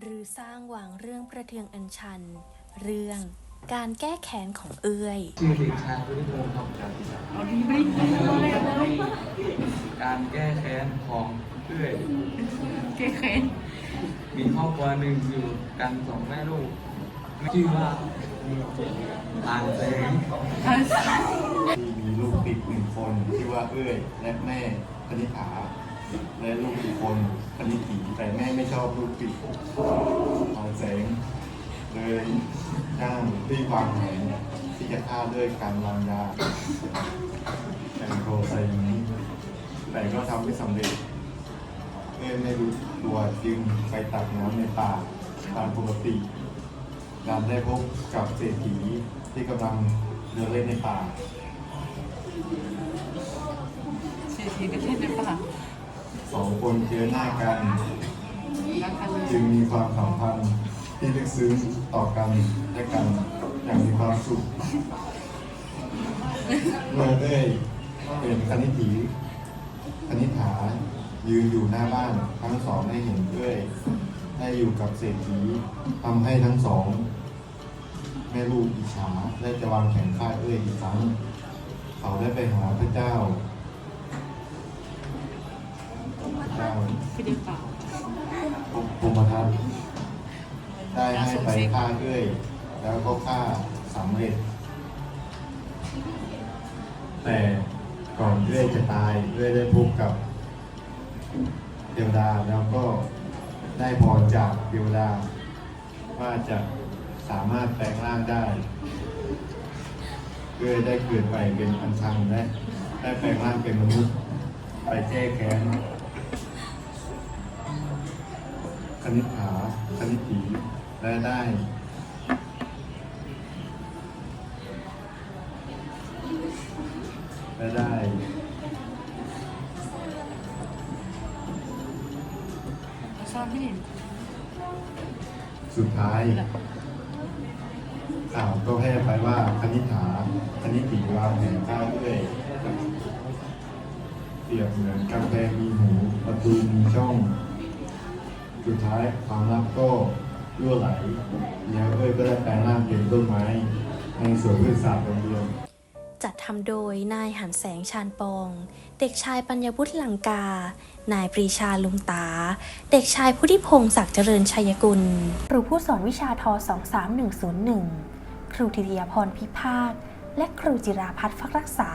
หรือสร้างวางเรื่องประเทืองอัญชัน เรื่องการแก้แค้นของเอื้อยชื่อเด็กชายพุทธิพงศ์ครับจากการแก้แค้นของเพื่อยแก้แค้นมีครอบครัวหนึ่งอยู่กันสองแม่ลูกชื่อว่าอ่างแสงที่มีลูกติดหนึ่งคนชื่อว่าเอ้ยและแม่คณิษฐา และลูกอีกคนคณิถีแต่แม่ไม่ชอบลูกติดเอาแสง เลยจ้างที่วางแผนที่จะฆ่าด้วยการวางยาแต่งโทรใส่อย่างนี้ แต่ก็ทำไม่สำเร็จเอ้ยไม่รู้ตัวจึงไปตักน้ำในป่าตามปกติดันได้พบกับเศรษฐีที่กำลังเดินเล่นในป่าเสียทีก็เล่นในป่า สองคนเจอหน้ากัน จึงมีความสัมพันธ์ที่ลึกซึ้งต่อกันและกันอย่างมีความสุขเมื่อเอ้เป็นคณิถีคณิฐายืนอยู่หน้าบ้านทั้งสองได้เห็นเอ้ยได้อยู่กับเศรษฐีทำให้ทั้งสอง แม่ลูกอิจฉาและจะวางแผนฆ่าเอ้ยอีกครั้ง เขาได้ไปหาพระเจ้าาไม่ได้เปล่าภูมิทัศน์ได้ให้ไปฆ่าเอ้ยแล้วก็ฆ่าสำเร็จ แต่ก่อนเอ้ยจะตายเอ้ยได้พบกับเทวดาแล้วก็ได้พรจากเทวดา ว่าจะสามารถแปลงร่างได้เอ้ยได้เกิดไปเป็นอันชังและได้แปลงร่างเป็นมนุษย์ไปแก้แค้น คณิษฐาคณิถีและได้และได้ซ่อนไม่เห็นสุดท้ายข่าวก็แพร่ไปว่าคณิฐาคณิถีวางแผนฆ่าเรื่อยเปรียบเหมือนกำแพงมีหูประตูมีช่อง สุดท้ายความลับก็รั่วไหล แล้วเอ้ยก็ได้แปลงร่างเป็นต้นไม้ในสวนพืชศาสตร์โรงเรียนจัดทำโดยนายหันแสงชาญปอง เด็กชายปัญญวุฒิลังกา นายปรีชาลุงตา เด็กชายพุทธิพงศ์ศักดิ์เจริญชัยกุล ครูผู้สอนวิชาทอ23101 ครูธิติยาพรพิพาทและครูจิราพัฒน์ฟักรักษา